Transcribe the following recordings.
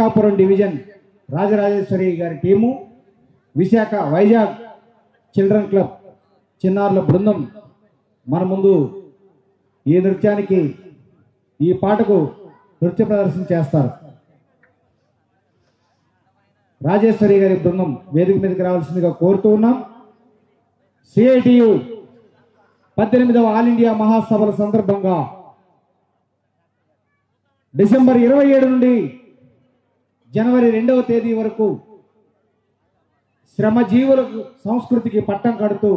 అక్కాపురం division Rajarajeshwari గారి team Visakha Vizag children club చిన్నారుల బృందం మన ముందు ఈ నృత్యానికి ఈ పాటకు నృత్య ప్రదర్శన చేస్తారు. రాజేశ్వరి గారి బృందం వేదిక మీదకి రావాల్సిందిగా కోరుతూ ఉన్నాం. సిఐటియు పద్దెనిమిదవ ఆల్ ఇండియా మహాసభల సందర్భంగా డిసెంబర్ ఇరవై ఏడు నుండి జనవరి రెండవ తేదీ వరకు శ్రమజీవులకు సంస్కృతికి పట్టం కడుతూ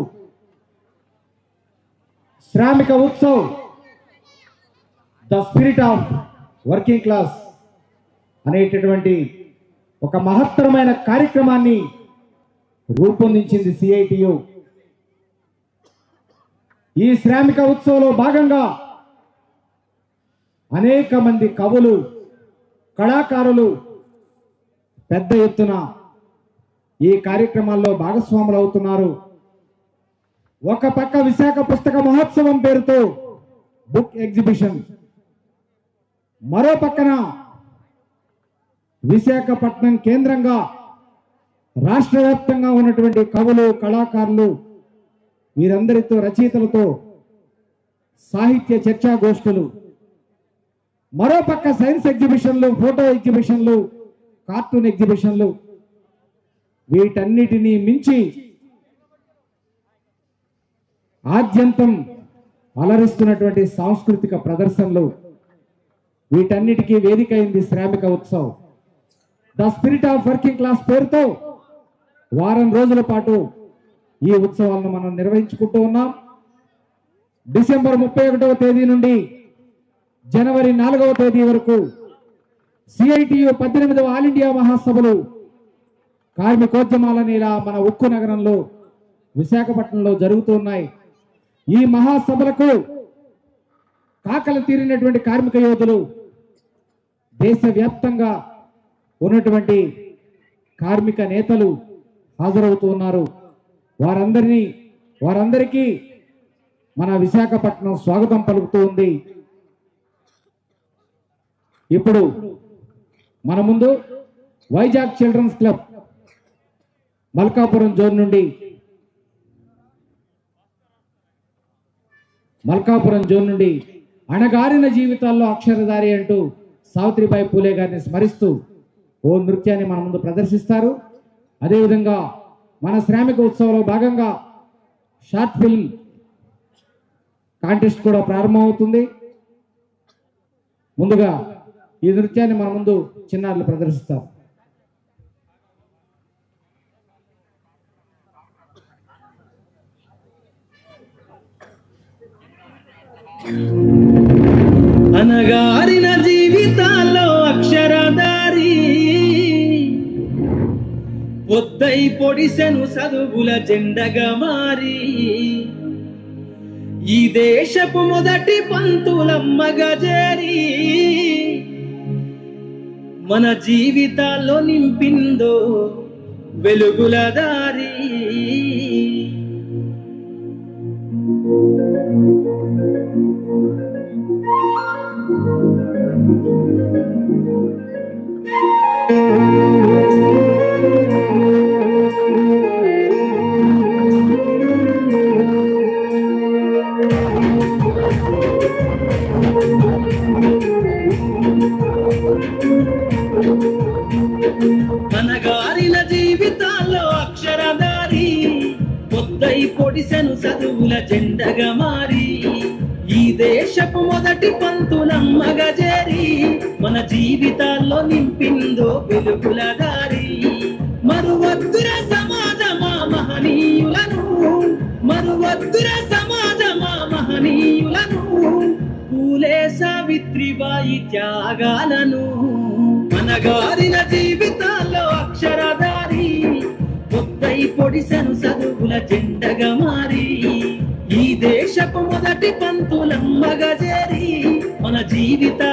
Shramika Utsav the spirit of working class అనేటటువంటి ఒక మహత్తరమైన కార్యక్రమాన్ని రూపొందించింది సిఐటియు. ఈ శ్రామిక ఉత్సవంలో భాగంగా అనేక మంది కవులు కళాకారులు పెద్ద ఎత్తున ఈ కార్యక్రమాల్లో భాగస్వాములు అవుతున్నారు. ఒక పక్క విశాఖ పుస్తక మహోత్సవం పేరుతో బుక్ ఎగ్జిబిషన్. మరో పక్కన విశాఖపట్నం కేంద్రంగా రాష్ట్ర వ్యాప్తంగా ఉన్నటువంటి కవులు కళాకారులు వీరందరితో రచయితలతో సాహిత్య చర్చాగోష్ఠులు మరో పక్క సైన్స్ ఎగ్జిబిషన్లు ఫోటో ఎగ్జిబిషన్లు కార్టూన్ ఎగ్జిబిషన్లు వీటన్నిటినీ మించి ఆద్యంతం అలరిస్తున్నటువంటి సాంస్కృతిక ప్రదర్శనలు వీటన్నిటికీ వేదిక అయింది Shramika Utsav. The spirit of working class పేరుతో వారం రోజుల పాటు ఈ ఉత్సవాలను మనం నిర్వహించుకుంటూ ఉన్నాం. డిసెంబర్ ముప్పై ఒకటవ తేదీ నుండి జనవరి నాలుగవ తేదీ వరకు సిఐటియు పద్దెనిమిదవ ఆల్ ఇండియా మహాసభలు కార్మికోద్యమాలని ఇలా మన ఉక్కు నగరంలో విశాఖపట్నంలో జరుగుతున్నాయి ఈ మహాసభలకు కాకలు తీరినటువంటి కార్మిక యోధులు దేశవ్యాప్తంగా ఉన్నటువంటి కార్మిక నేతలు హాజరవుతూ ఉన్నారు. వారందరినీ వారందరికీ మన విశాఖపట్నం స్వాగతం పలుకుతూ ఉంది. ఇప్పుడు మన ముందు Vizag children's club Malkapuram zone నుండి మల్కాపురం జోన్ నుండి అణగారిన జీవితాల్లో అక్షరధారి అంటూ సావిత్రిబాయి పూలే గారిని స్మరిస్తూ ఓ నృత్యాన్ని మన ముందు ప్రదర్శిస్తారు. అదేవిధంగా మన శ్రామిక ఉత్సవంలో భాగంగా షార్ట్ ఫిల్మ్ కాంటెస్ట్ కూడా ప్రారంభమవుతుంది. ముందుగా ఈ నృత్యాన్ని మన ముందు చిన్నారులు ప్రదర్శిస్తారు అనగారిన జీవితాల్లో అక్షరదారి పొద్దై పొడిసెను చదువుల జెండగా మారి ఈ దేశపు మొదటి పంతులమ్మగా చేరి మన జీవితాల్లో నింపిందో వెలుగులదా? జీవితాల్లో నింపిందో వెలుగుల దారి. మరువద్దుర సమాజమా మహనీయులను? మరువద్దుర సమాజమా మహనీయులను? పూలే సావిత్రిబాయి త్యాగాలను? మనగారిన జీవితాల్లో అక్షరదారి కొత్తై పొడిసను చదువుల జెండగా మారి. ఈ దేశపు మొదటి పంతులమ్మగా చేరి మన జీవితాల్లో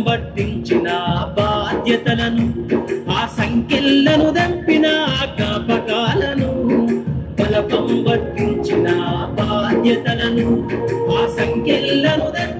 బలపం పట్టించిన బాధ్యతలను ఆ సంఖ్యలను దంపిన ఆ జ్ఞాపకాలను బలపం పట్టించిన బాధ్యతలను ఆ సంఖ్యలను దంపిన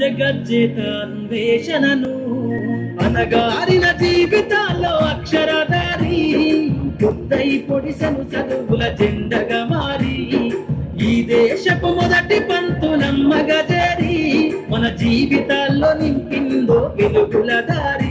వెతకాలిర అనగారిన జీవితాల్లో అక్షరధారి పొద్దై పొడిసను చదువుల జెండగా మారి ఈ దేశపు మొదటి పంతులమ్మగా చేరి మన జీవితాల్లో నింపిందో వెలుగుల దారి.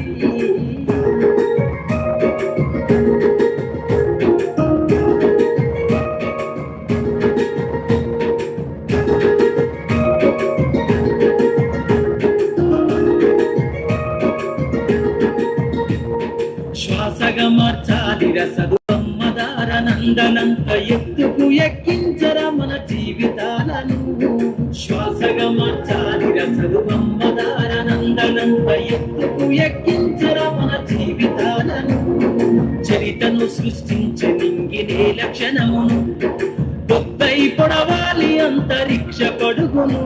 మార్చాలిర సదువమ్మదార నందనంత ఎత్తుకు ఎక్కించర మన జీవితాలను. శ్వాసగా మార్చాలిర సదువమ్మదార నందనంత ఎత్తుకు ఎక్కించర మన జీవితాలను. చరితను సృష్టించ నింగినే లక్షణమును. కొత్తై పొడవాలి అంతరిక్ష పడుగును.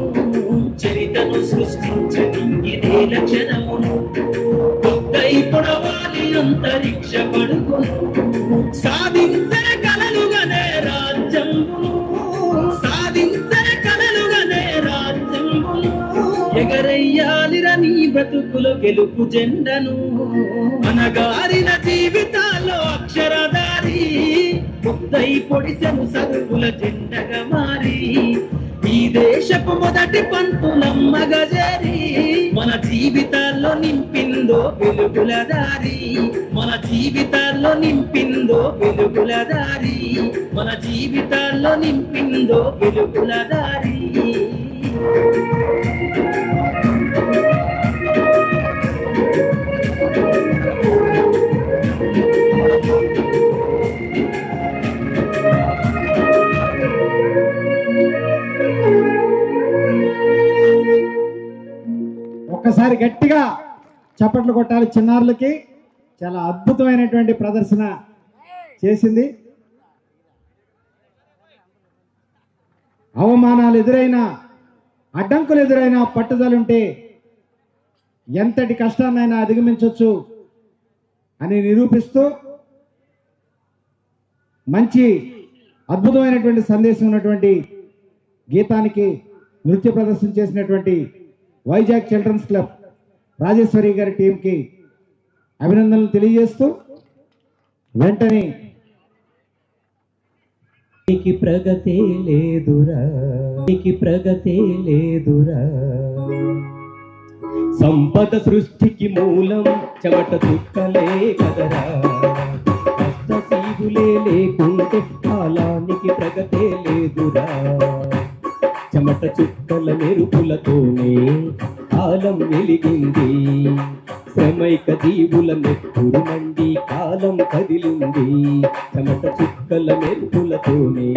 చరితను సృష్టించ నింగినే లక్షణమును. కొత్తై పొడవాలి అంతరిక్ష పడుకు సాధించర కలలుగనే రాజ్యం సాధించర కలలుగనే రాజ్యంబును ఎగరయ్యాలిర నీ బతుకులు గెలుపు జెండను. అనగారిన జీవితాల్లో అక్షరదారి ముద్దై పొడిసెను సరుకుల జెండగా మారి. ఈ దేశపు మొదటి పంతులమ్మగా చేరి మన జీవితాల్లో నింపిన నింపిందో వెలుగుల దారి మన జీవితాల్లో నింపిందో వెలుగుల దారి మన జీవితాల్లో నింపిందో వెలుగుల దారి ఒక్కసారి గట్టిగా చప్పట్లు కొట్టాలి చిన్నారులకి. చాలా అద్భుతమైనటువంటి ప్రదర్శన చేసింది. అవమానాలు ఎదురైనా అడ్డంకులు ఎదురైనా పట్టుదలుంటే ఎంతటి కష్టాన్నైనా అధిగమించవచ్చు అని నిరూపిస్తూ మంచి అద్భుతమైనటువంటి సందేశం ఉన్నటువంటి గీతానికి నృత్య ప్రదర్శన చేసినటువంటి వైజాగ్ చిల్డ్రన్స్ క్లబ్. రాజేశ్వరి గారి టీంకి అభినందనలు తెలియజేస్తూ వెంటనే నీకి ప్రగతే లేదురా. నీకి ప్రగతే లేదురా. సంపద సృష్టికి మూలం చెమట చుక్కలే కదరా. కష్టసీగులే లేకుంటే కాలానికి ప్రగతే లేదురా. చెమట చుక్కల మెరుపులతోనే కాలం వెలిగింది. శ్రమైక దీవుల నెత్తురు మండి కాలం కదిలింది. చెమట చుక్కల మెప్పులతోనే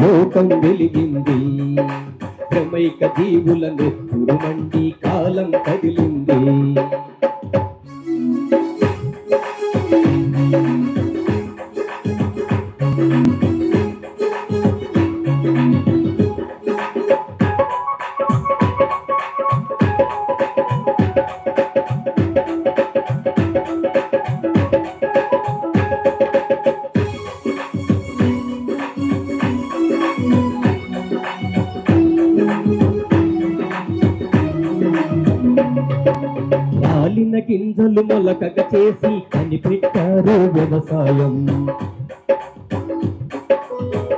లోకం వెలిగింది. శ్రమైక దీవుల నెత్తురు మండి కాలం కదిలింది. గింజలు మొలకగ చేసి కనిపెట్టారు వ్యవసాయం.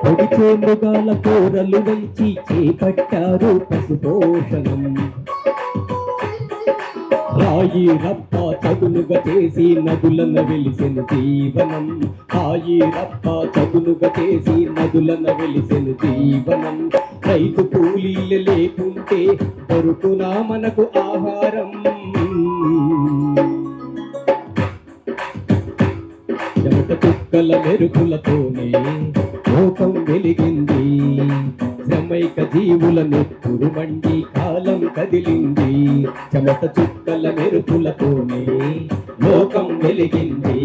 పొడిచే మృగాల కూరలు వంచి చేపట్టారు పశుపోషణం. రాయి రప్ప చదునుగా చేసి నదులను వెలిసిన జీవనం. రాయి రప్ప చదునుగా చేసి నదులను వెలిసిన జీవనం. రైతు కూలీలు లేకుంటే దొరుకునా మనకు ఆహారం. చెమట కుక్కల మెరుపులతోనే లోకం వెలిగింది. శ్రమైక జీవుల నెత్తురు మండి కాలం కదిలింది. చెమట చుక్కల మెరుపులతోనే లోకం వెలిగింది.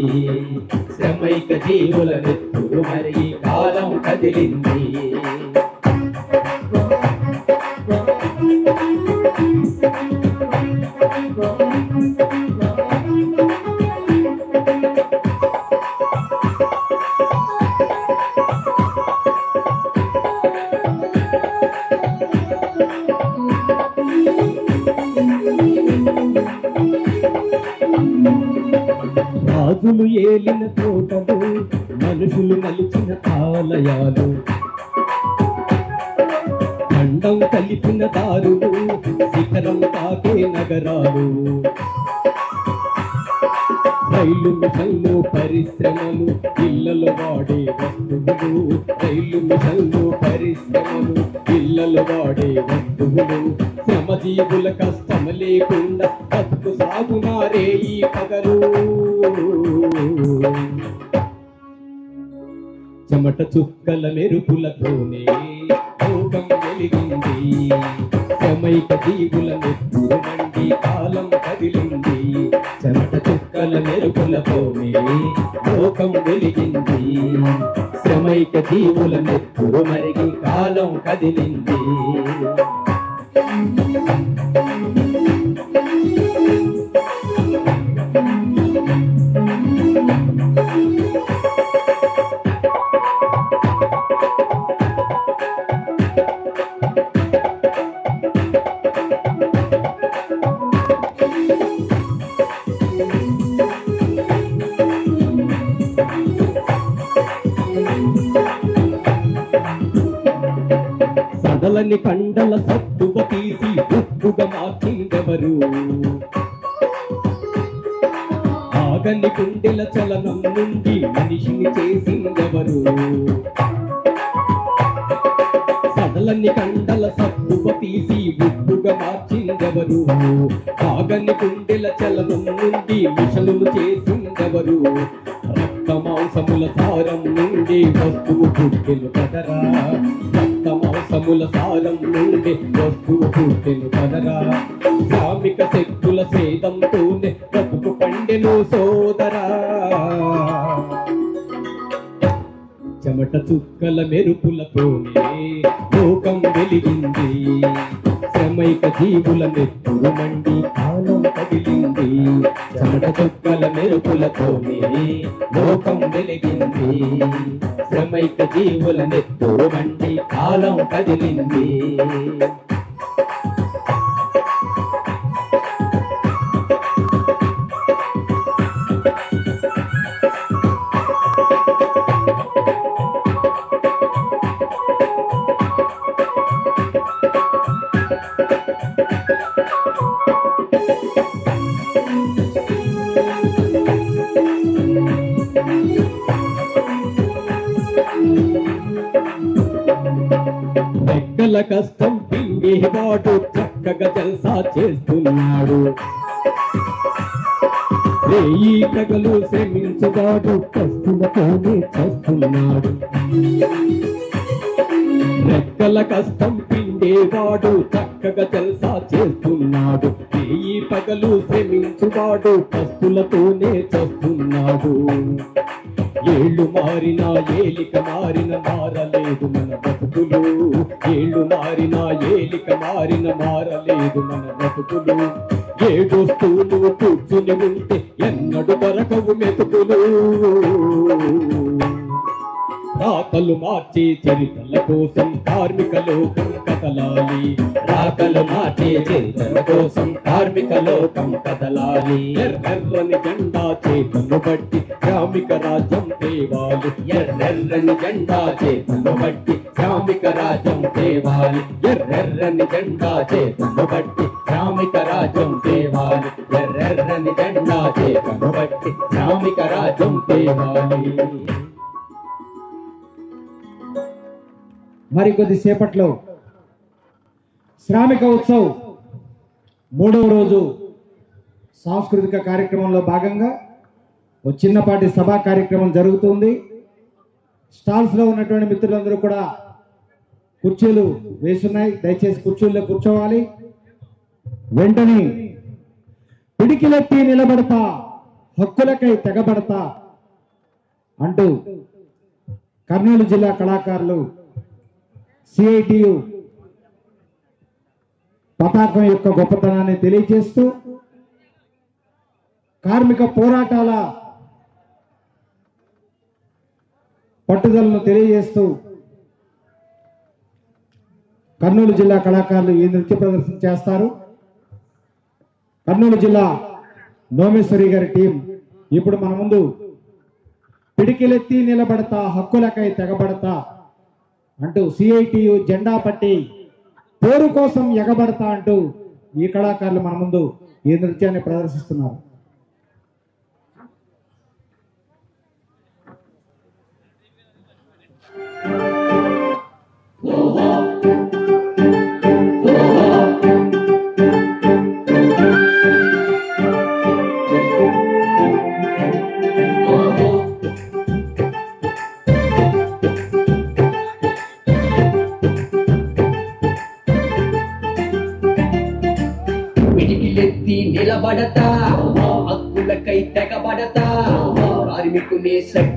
శ్రమైక జీవుల నెత్తురు మరి కాలం కదిలింది. రాజులు ఏలిన తోటలు మనుషులు నలిచిన ఆలయాలు. ఖండం కలిపిన దారులు శిఖరం తాకే నగరాలు. రైలు మిషన్లు పరిశ్రమలు ఇళ్ళలో వాడే వస్తువులు. రైలు మిషన్లు పరిశ్రమలు ఇళ్ళలో వాడే వస్తువులు. శ్రమజీవుల కష్టం లేకుండా బతుకు సాగునారే ఈ పగలు. చెమట చుక్కల మెరుపులతోనే లోకం సమైక జీవుల నెత్తురు మండి కాలం కదిలింది. చెమట చుక్కల మెరుపులతోనే లోకం వెలిగింది. సమైక జీవుల నెత్తురు మరిగి కాలం కదిలింది. సడలని కండల సత్తువ తీసి ఉప్పుగా మార్చిందెవరు? ఆగని గుండెల చలనం నుండి మనిషిని చేసిందెవరు? సడలని కండల సత్తువ తీసి ఉప్పుగా మార్చిందెవరు? ఆగని గుండెల చలనం నుండి మిషనులు చేసిందెవరు? రక్త మాంసముల సారం నుండి వస్తువు పుట్టెను కదరా? మాంసముల సారం నుండి వస్తువు పుట్టెను కదరా శ్రామిక శక్తుల సేదంతోనే బ్రతుకు పండెను సోదరా. చెమట చుక్కల మెరుపులతోనే లోకం వెలిగింది. శ్రమైక జీవుల నెత్తురు మండి కాలం కదిలింది. చెమట చుక్కల మెరుపులతోనే లోకం వెలిగింది. శ్రమైక జీవుల నెత్తురు మండి కాలం కదిలింది. వాడు చక్కగా జల్సా చేస్తున్నాడు. వేయి ప్రగలు శ్రమించువాడు కస్తులతోనే చేస్తున్నాడు. రెక్కల కష్టం పిండేవాడు చక్కగా జల్సా చేస్తున్నాడు. ఈ పగలు శ్రమించువాడు కస్తులతోనే చేస్తున్నాడు. ఏళ్ళు మారినా ఏలిక మారిన మారలేదు మన బతుకులు. ఏళ్ళు మారినా ఏలిక మారిన మారలేదు మన బతుకులు. ఏడొస్తూలు కూర్చుని ఉంటే ఎన్నడు దొరకవు మెతుకులు. రాతలు మార్చే చరిత్రల కోసం కార్మిక లోకం కదలాలి రాతలు మార్చే చరిత్రల కోసం కార్మిక లోకం కదలాలి ఎర్రెర్రని జెండా చేతను బట్టి శ్రామిక రాజ్యం తేవాలి. ఎర్రెర్రని జెండా చేతను బట్టి శ్రామిక రాజ్యం తేవాలి. ఎర్రెర్రని జెండా చేతను బట్టి శ్రామిక రాజ్యం తేవాలి. ఎర్రెర్రని జెండా చేతను బట్టి శ్రామిక రాజ్యం తేవాలి. మరి కొద్దిసేపట్లో శ్రామిక ఉత్సవ్ మూడవ రోజు సాంస్కృతిక కార్యక్రమంలో భాగంగా ఒక చిన్నపాటి సభా కార్యక్రమం జరుగుతుంది. స్టాల్స్లో ఉన్నటువంటి మిత్రులందరూ కూడా కుర్చీలు వేసున్నాయి. దయచేసి కుర్చీల్లో కూర్చోవాలి. వెంటనే పిడికిలెత్తి నిలబడతా హక్కులకై తెగబడతా అంటూ కర్నూలు జిల్లా కళాకారులు సిఐటియు పతాకం యొక్క గొప్పతనాన్ని తెలియజేస్తూ కార్మిక పోరాటాల పట్టుదలను తెలియజేస్తూ కర్నూలు జిల్లా కళాకారులు ఈ నృత్య ప్రదర్శన చేస్తారు. కర్నూలు జిల్లా నోమేశ్వరి గారి టీం ఇప్పుడు మన ముందు పిడికిలెత్తి నిలబడతా హక్కులకై తెగబడతా అంటూ సిఐటియు జెండా పట్టి పోరు కోసం ఎగబడతా అంటూ ఈ కళాకారులు మన ముందు ఈ నృత్యాన్ని ప్రదర్శిస్తున్నారు. కార్మికుని శక్తేంటో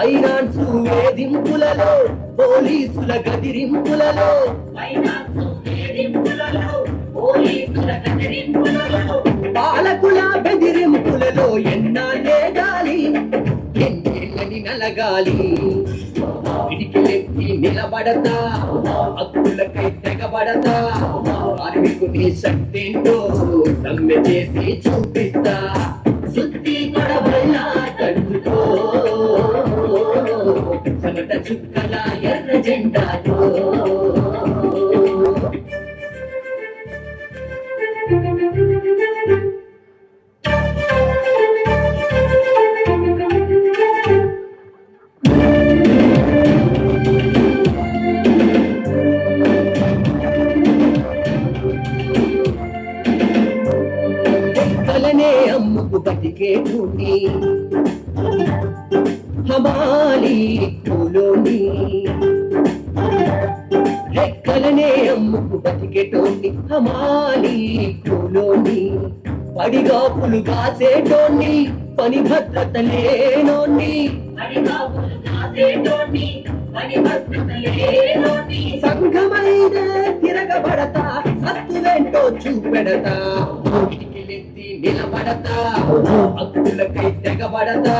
ఫైనాన్స్ వేధింపులలో పోలీసుల గదిరింపులలో ఫైనాన్స్ వేధింపులలో పోలీసుల గదిరింపులలో పాలకుల బెదిరింపులలో ఎన్నాళ్ళే గాలి ఎన్నేళ్ళని నలగాలి. పిడికిలెత్తి నిలబడతా హక్కులకై తెగబడతా. కార్మికుని శక్తేంటో సమ్మె చేసి చూపిస్తా. శుద్ధి కొడవల్ల చెమట చుక్కల ఎర్ర జెండాతో. పడిగాపులు కాసేటోండి పని భద్రత లేనోండి సంఘమైన తిరగబడతా సత్తువేంటో చూపెడతా. నిలబడతా హక్కులకై తెగబడతా.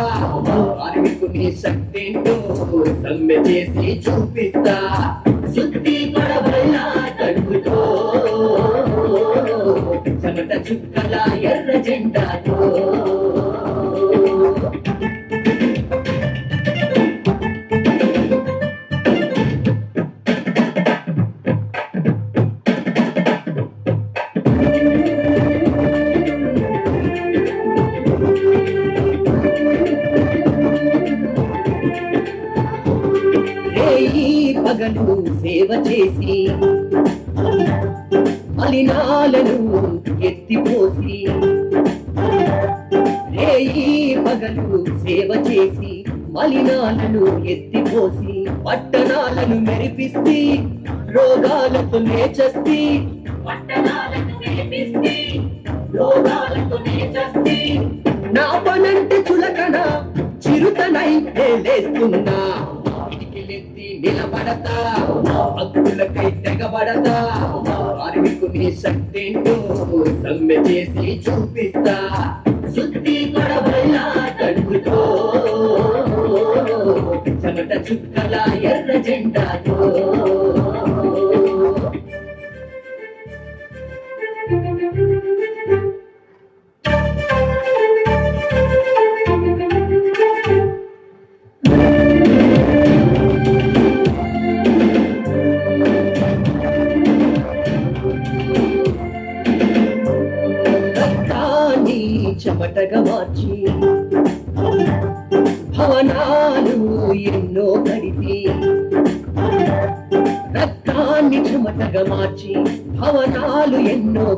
సమ్మె చేసి చూపిస్తా. శుద్ధి పడవల్ల తడుగుతో చెమట ఎర్ర జెండాతో పగలు సేవ చేసి మలినాలను ఎత్తిపోసి పట్టణాలను మెరిపిస్తే రోగాలతో నేచస్తి నా పనంటే చులకన చిరుతనై లేస్తున్నా నిలబడతా హక్కులకై తెగబడతా. శక్తేంటో సమ్మె చేసి చూపిస్తా. శుద్ధి పడవల్ల తడుగుతో చెమట చుక్కల ఎర్ర జెండాతో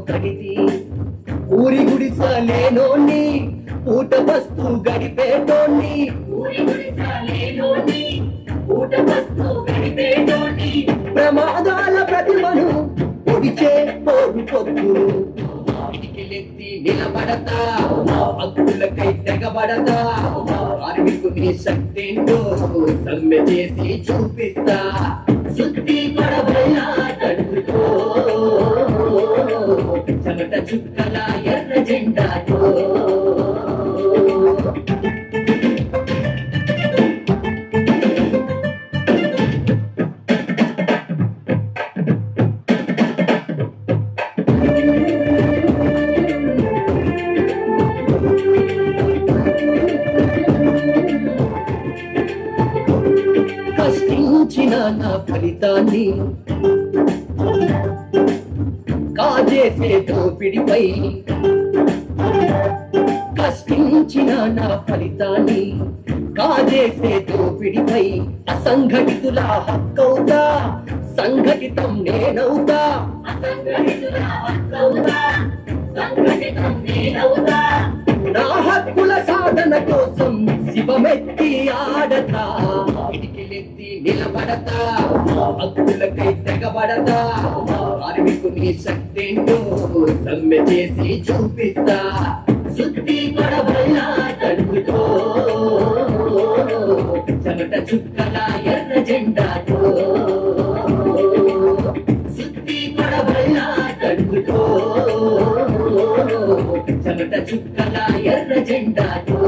కడిపి ఊరి గుడిసలేనోని ఊట బస్తు గడిపేటోని ప్రమాదాల ప్రతిమను పొడిచే పోరు పిడికిలెత్తి నిలబడతా హక్కులకై తెగబడతా కార్మికుని శక్తేంటో సమ్మె చేసి చూపిస్తా. శుద్ధి Yeah. హక్కవుతా సంఘటితం నేనవుతా. నా హక్కుల సాధన కోసం శివమెత్తి ఆడతా. పిడికిలెత్తి నిలబడతా. హక్కులకై తెగబడతా. కార్మికుని శక్తేంటో సమ్మె చేసి చూపిస్తా. శుద్ధి పడవల్ల తడుగుతో చెమట చుక్కల ఎర్ర జెండాతో శుద్ధి పడవల్ల తడుగుతో చెమట చుక్కల ఎర్ర జెండాతో.